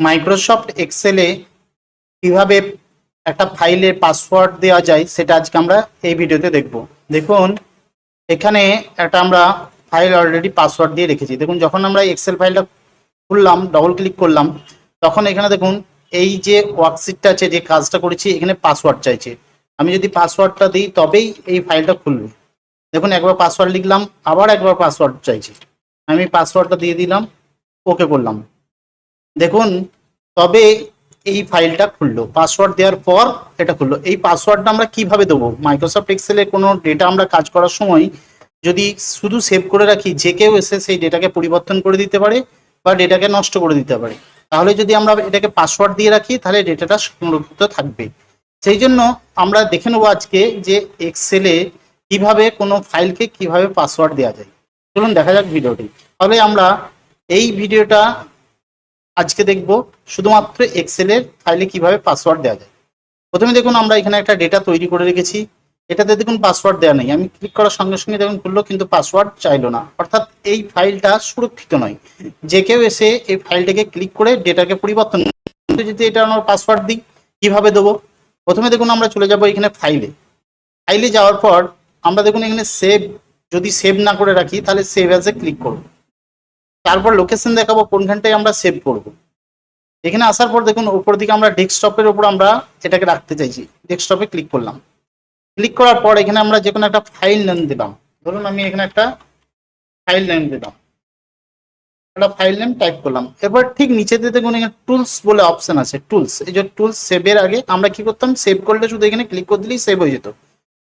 Microsoft এক্সেলে কীভাবে একটা ফাইলে পাসওয়ার্ড দেওয়া যায় সেটা আজকে আমরা এই ভিডিওতে দেখব। দেখুন, এখানে একটা আমরা ফাইল অলরেডি পাসওয়ার্ড দিয়ে রেখেছি। দেখুন, যখন আমরা এক্সেল ফাইলটা খুললাম ডবল ক্লিক করলাম, তখন এখানে দেখুন, এই যে ওয়ার্কশিটটা আছে, যে কাজটা করেছি, এখানে পাসওয়ার্ড চাইছে। আমি যদি পাসওয়ার্ডটা দিই, তবেই এই ফাইলটা খুলবে। দেখুন, একবার পাসওয়ার্ড লিখলাম, আবার একবার পাসওয়ার্ড চাইছে। আমি পাসওয়ার্ডটা দিয়ে দিলাম ওকে করলাম। দেখুন, তবে এই ফাইলটা খুললো। পাসওয়ার্ড দেওয়ার পর এটা খুললো। এই পাসওয়ার্ডটা আমরা কীভাবে দেবো? মাইক্রোসফট এক্সেলে কোনো ডেটা আমরা কাজ করার সময় যদি শুধু সেভ করে রাখি, যে কেউ এসে সেই ডেটাকে পরিবর্তন করে দিতে পারে বা ডেটাকে নষ্ট করে দিতে পারে। তাহলে যদি আমরা এটাকে পাসওয়ার্ড দিয়ে রাখি, তাহলে ডেটাটা সংরক্ষিত থাকবে। সেই জন্য আমরা দেখে নেব আজকে যে এক্সেলে কীভাবে কোনো ফাইলকে কীভাবে পাসওয়ার্ড দেওয়া যায়। চলুন দেখা যাক ভিডিওটি। তাহলে আমরা এই ভিডিওটা আজকে দেখব শুধুমাত্র এক্সেলের ফাইলে কীভাবে পাসওয়ার্ড দেওয়া যায়। প্রথমে দেখুন আমরা এখানে একটা ডেটা তৈরি করে রেখেছি। এটাতে দেখুন পাসওয়ার্ড দেওয়া নেই। আমি ক্লিক করার সঙ্গে সঙ্গে দেখুন খুললো, কিন্তু পাসওয়ার্ড চাইলো না। অর্থাৎ এই ফাইলটা সুরক্ষিত নয়। যে কেউ এসে এই ফাইলটাকে ক্লিক করে ডেটাকে পরিবর্তন যদি এটা আমার পাসওয়ার্ড দিই, কীভাবে দেবো? প্রথমে দেখুন আমরা চলে যাব এখানে ফাইলে ফাইলে যাওয়ার পর আমরা দেখুন এখানে সেভ যদি সেভ না করে রাখি, তাহলে সেভ অ্যাজে ক্লিক করব। তারপর লোকেশন দেখাবো, কোনখানটায় আমরা সেভ করব। এখানে আসার পর দেখুন, উপর দিকে আমরা ডেস্কটপের উপর আমরা এটাকে রাখতে চাইছি। ডেস্কটপে ক্লিক করলাম। ক্লিক করার পর এখানে আমরা যে কোনো একটা ফাইল নেম দিলাম। ধরুন আমি এখানে একটা ফাইল নেম দিলাম। একটা ফাইল নেম টাইপ করলাম। এবার ঠিক নিচেতে দেখুন, এখানে টুলস বলে অপশন আছে টুলস এই যে টুলস সেভের আগে আমরা কি করতাম? সেভ করলে শুধু এখানে ক্লিক করে দিলেই সেভ হয়ে যেত।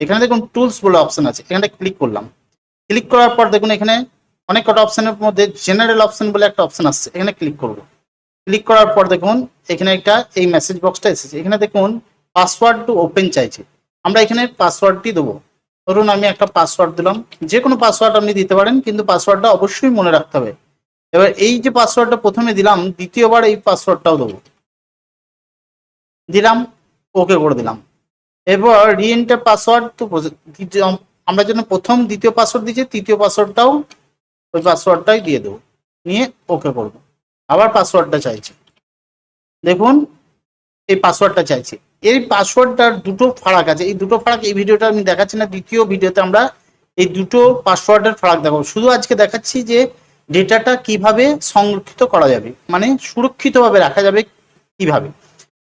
এখানে দেখুন টুলস বলে অপশন আছে। এখানে ক্লিক করলাম। ক্লিক করার পর দেখুন, এখানে অনেক কটা অপশনের মধ্যে জেনারেল অপশন বলে একটা অপশন আসছে। এখানে ক্লিক করব। ক্লিক করার পর দেখুন, এখানে একটা এই মেসেজ বক্সটা এসেছে। এখানে দেখুন পাসওয়ার্ড টু ওপেন চাইছে। আমরা এখানে পাসওয়ার্ডটি দেবো। ধরুন আমি একটা পাসওয়ার্ড দিলাম। যে কোনো পাসওয়ার্ড আপনি দিতে পারেন, কিন্তু পাসওয়ার্ডটা অবশ্যই মনে রাখতে হবে। এবার এই যে পাসওয়ার্ডটা প্রথমে দিলাম, দ্বিতীয়বার এই পাসওয়ার্ডটাও দেবো। দিলাম ওকে করে দিলাম। এবার রিএন্টার পাসওয়ার্ড তো আমরা যেন প্রথম দ্বিতীয় পাসওয়ার্ড দিয়েছি, তৃতীয় পাসওয়ার্ডটাও ওই পাসওয়ার্ডটাই দিয়ে দেবো। নিয়ে ওকে করব। আবার পাসওয়ার্ডটা চাইছে। দেখুন, এই পাসওয়ার্ডটা চাইছে। এই পাসওয়ার্ডটার দুটো ফারাক আছে। এই দুটো ফারাক এই ভিডিওটা আমি দেখাচ্ছি না, দ্বিতীয় ভিডিওতে আমরা এই দুটো পাসওয়ার্ডের ফারাক দেখাবো। শুধু আজকে দেখাচ্ছি যে ডেটাটা কীভাবে সংরক্ষিত করা যাবে মানে সুরক্ষিতভাবে রাখা যাবে কীভাবে।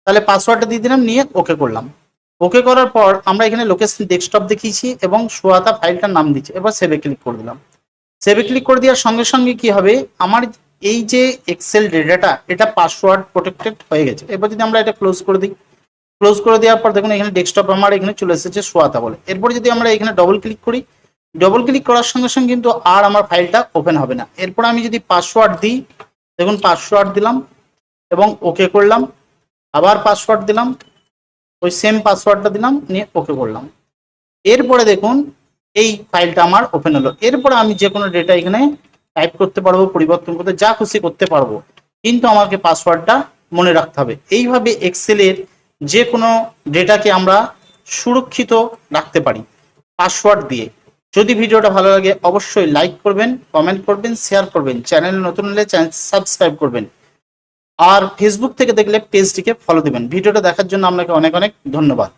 তাহলে পাসওয়ার্ডটা দিয়ে দিলাম, নিয়ে ওকে করলাম। ওকে করার পর আমরা এখানে লোকেশন ডেস্কটপ দেখিয়েছি এবং সোয়াতা ফাইলটার নাম দিচ্ছি এবার সেভে ক্লিক করে দিলাম। সেভে ক্লিক করে দেওয়ার সঙ্গে সঙ্গে কি হবে? আমার এই যে এক্সেল ডেটাটা এটা পাসওয়ার্ড প্রোটেক্টেড হয়ে গেছে। এবার যদি আমরা এটা ক্লোজ করে দিই। ক্লোজ করে দেওয়ার পর দেখুন এখানে ডেস্কটপ আমার এখানে চলে এসেছে সোয়াতা বলে। এরপর যদি আমরা এখানে ডবল ক্লিক করি ডবল ক্লিক করার সঙ্গে সঙ্গে কিন্তু আর আমার ফাইলটা ওপেন হবে না। এরপর আমি যদি পাসওয়ার্ড দিই, দেখুন পাসওয়ার্ড দিলাম এবং ওকে করলাম। আবার পাসওয়ার্ড দিলাম, ওই সেম পাসওয়ার্ডটা দিলাম, নিয়ে ওকে করলাম। এরপরে দেখুন এই ফাইলটা আমার ওপেন হলো। এরপর আমি যে কোনো ডেটা এখানে টাইপ করতে পারব, পরিবর্তন করতে, যা খুশি করতে পারব। কিন্তু আমাকে পাসওয়ার্ডটা মনে রাখতে হবে। এইভাবে এক্সেলের যে কোনো ডেটাকে আমরা সুরক্ষিত রাখতে পারি পাসওয়ার্ড দিয়ে। যদি ভিডিওটা ভালো লাগে, অবশ্যই লাইক করবেন কমেন্ট করবেন শেয়ার করবেন। চ্যানেল নতুন হলে চ্যানেল সাবস্ক্রাইব করবেন। আর ফেসবুক থেকে দেখলে পেজটিকে ফলো দেবেন। ভিডিওটা দেখার জন্য আপনাকে অনেক অনেক ধন্যবাদ।